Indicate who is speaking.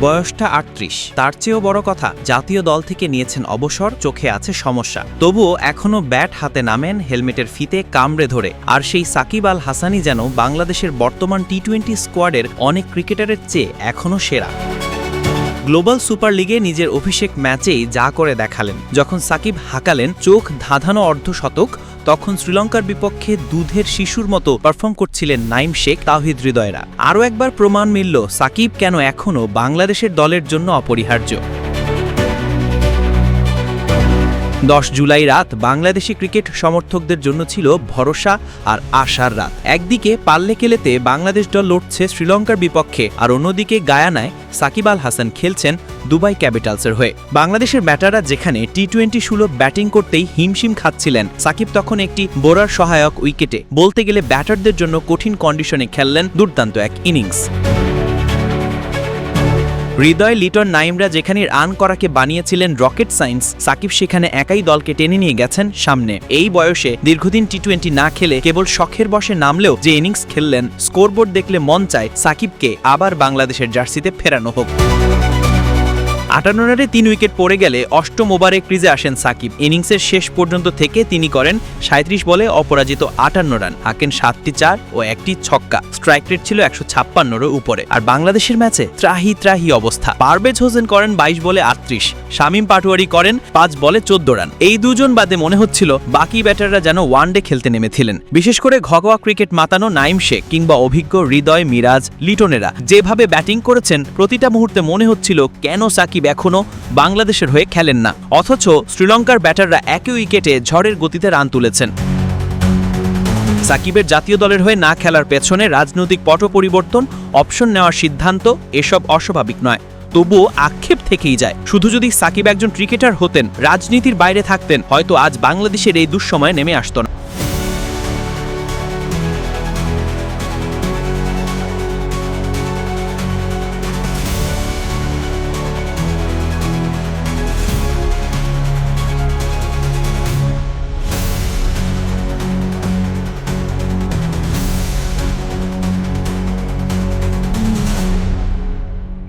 Speaker 1: বয়সটা আটত্রিশ। তার চেয়েও বড় কথা, জাতীয় দল থেকে নিয়েছেন অবসর, চোখে আছে সমস্যা। তবুও এখনও ব্যাট হাতে নামেন, হেলমেটের ফিতে কামড়ে ধরে। আর সেই সাকিব আল হাসানি যেন বাংলাদেশের বর্তমান টি টোয়েন্টি স্কোয়াডের অনেক ক্রিকেটারের চেয়ে এখনও সেরা। গ্লোবাল সুপার লিগে নিজের অভিষেক ম্যাচেই যা করে দেখালেন। যখন সাকিব হাঁকালেন, চোখ ধাঁধানো অর্ধশতক তখন শ্রীলঙ্কার বিপক্ষে দুধের শিশুর মতো পারফর্ম করছিলেন নাইম শেখ তাহিদ হৃদয়রা। আরও একবার প্রমাণ মিলল, সাকিব কেন এখনও বাংলাদেশের দলের জন্য অপরিহার্য। দশ জুলাই রাত বাংলাদেশি ক্রিকেট সমর্থকদের জন্য ছিল ভরসা আর আশার রাত। একদিকে পাল্লে কেলেতে বাংলাদেশ দল লড়ছে শ্রীলঙ্কার বিপক্ষে, আর অন্যদিকে গায়ানায় সাকিব আল হাসান খেলছেন দুবাই ক্যাপিটালসের হয়ে। বাংলাদেশের ব্যাটাররা যেখানে টি টোয়েন্টি সুলভ ব্যাটিং করতেই হিমশিম খাচ্ছিলেন, সাকিব তখন একটি বোরার সহায়ক উইকেটে। বলতে গেলে ব্যাটারদের জন্য কঠিন কন্ডিশনে খেললেন দুর্দান্ত এক ইনিংস হৃদয় লিটন নাইমরা যেখানে রান করাকে বানিয়েছিলেন রকেট সাইন্স, সাকিব সেখানে একাই দলকে টেনে নিয়ে গেছেন সামনে। এই বয়সে দীর্ঘদিন টি টোয়েন্টি না খেলে কেবল শখের বসে নামলেও যে ইনিংস খেললেন, স্কোরবোর্ড দেখলে মন চায় সাকিবকে আবার বাংলাদেশের জার্সিতে ফেরানো হোক। আটান্ন রানে তিন উইকেট পড়ে গেলে অষ্টম ওভারে ক্রিজে আসেন সাকিব। ইনিংসের শেষ পর্যন্ত থেকে তিনি করেন সাঁত্রিশ বলে অপরাজিত আটান্ন রান, হাঁকেন সাতটি চার ও একটি ছক্কা। স্ট্রাইক রেট ছিল একশো ছাপ্পান্নর উপরে। আর বাংলাদেশের ম্যাচে ত্রাহি ত্রাহি অবস্থা। পারভেজ হোসেন করেন বাইশ বলে আটত্রিশ, শামীম পাটোয়ারি করেন পাঁচ বলে চোদ্দ রান। এই দুজন বাদে মনে হচ্ছিল বাকি ব্যাটাররা যেন ওয়ানডে খেলতে নেমেছিলেন। বিশেষ করে ঘগোয়া ক্রিকেট মাতানো নাইম শেখ কিংবা অভিজ্ঞ হৃদয় মিরাজ লিটনেরা। যেভাবে ব্যাটিং করেছেন, প্রতিটা মুহূর্তে মনে হচ্ছিল কেন সাকিব এখনও বাংলাদেশের হয়ে খেলেন না। অথচ শ্রীলঙ্কার ব্যাটাররা একই উইকেটে ঝড়ের গতিতে রান তুলেছেন। সাকিবের জাতীয় দলের হয়ে না খেলার পেছনে রাজনৈতিক পট পরিবর্তন, অপশন নেওয়ার সিদ্ধান্ত এসব অস্বাভাবিক নয়। তবুও আক্ষেপ থেকেই যায়। শুধু যদি সাকিব একজন ক্রিকেটার হতেন, রাজনীতির বাইরে থাকতেন, হয়তো আজ বাংলাদেশের এই দুঃসময়ে নেমে আসতো না।